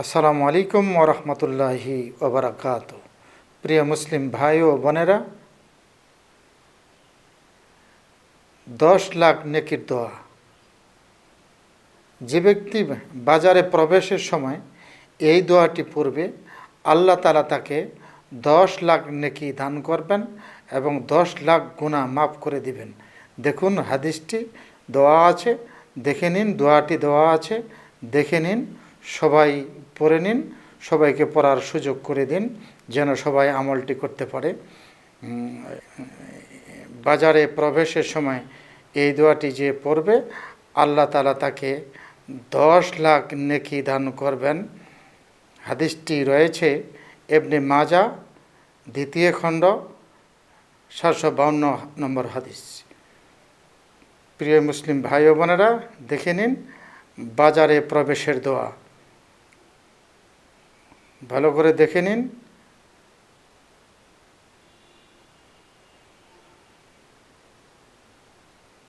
আসসালামু আলাইকুম ওরহমতুল্লাহি ওবরাকাত প্রিয় মুসলিম ভাই ও বোনেরা, দশ লাখ নেকির দোয়া। যে ব্যক্তি বাজারে প্রবেশের সময় এই দোয়াটি পূর্বে আল্লাহ তালা তাকে দশ লাখ নেকি দান করবেন এবং দশ লাখ গুণা মাফ করে দিবেন। দেখুন হাদিসটি দোয়া আছে, দেখে নিন দোয়াটি দেওয়া আছে, দেখে নিন সবাই পড়ে নিন, সবাইকে পড়ার সুযোগ করে দিন, যেন সবাই আমলটি করতে পারে। বাজারে প্রবেশের সময় এই দোয়াটি যে পড়বে, আল্লাহ তালা তাকে দশ লাখ নেকি দান করবেন। হাদিসটি রয়েছে এমনি মাজা দ্বিতীয় খণ্ড, সাতশো বাউন্ন নম্বর হাদিস। প্রিয় মুসলিম ভাই বোনেরা, দেখে নিন বাজারে প্রবেশের দোয়া। ভালো করে দেখে নিন।